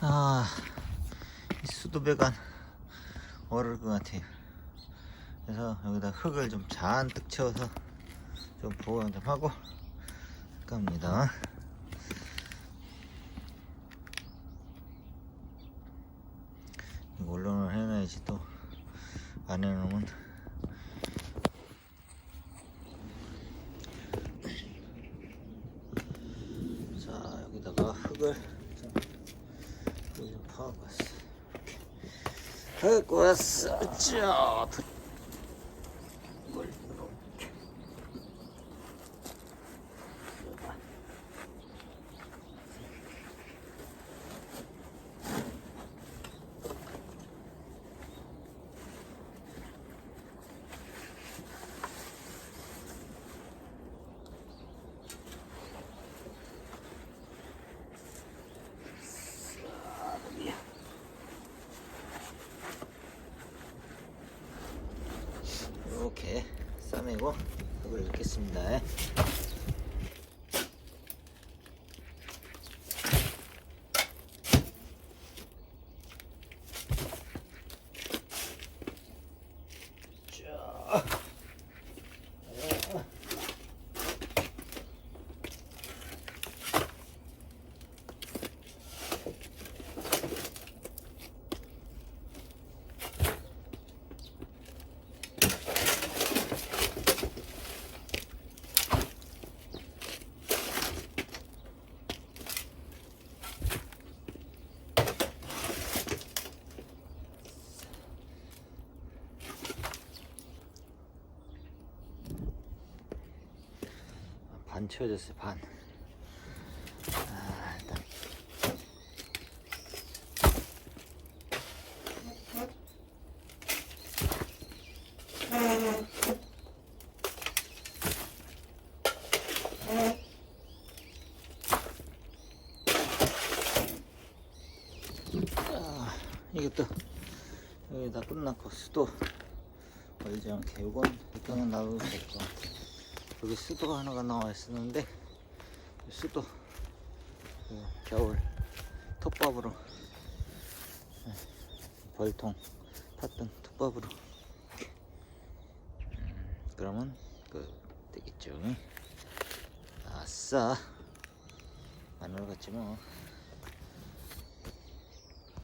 아, 이 수도배관 오를 것 같아요. 그래서 여기다 흙을 좀 잔뜩 채워서 좀 보강 좀 하고 할 겁니다. 이거 언론을 해놔야지 또 안 해놓으면 자 여기다가 흙을 좀, 흙을 좀 파고 왔어 이렇게 갖고 왔어 자 부- 물 이렇게 이렇게 싸매고 흙을 넣겠습니다. 자. 반 채워졌어요 반. 아, 일단. 아, 또 여기다 끝났고 수도 걸리지 않게 요건 이거는 놔둬도 될 것 같아 여기 수도가 하나가 나와 있었는데 이 수도 그 겨울 톱밥으로 예, 벌통 탔던 톱밥으로. 음, 그러면 그 되겠죠. 아싸. 마늘 같지 뭐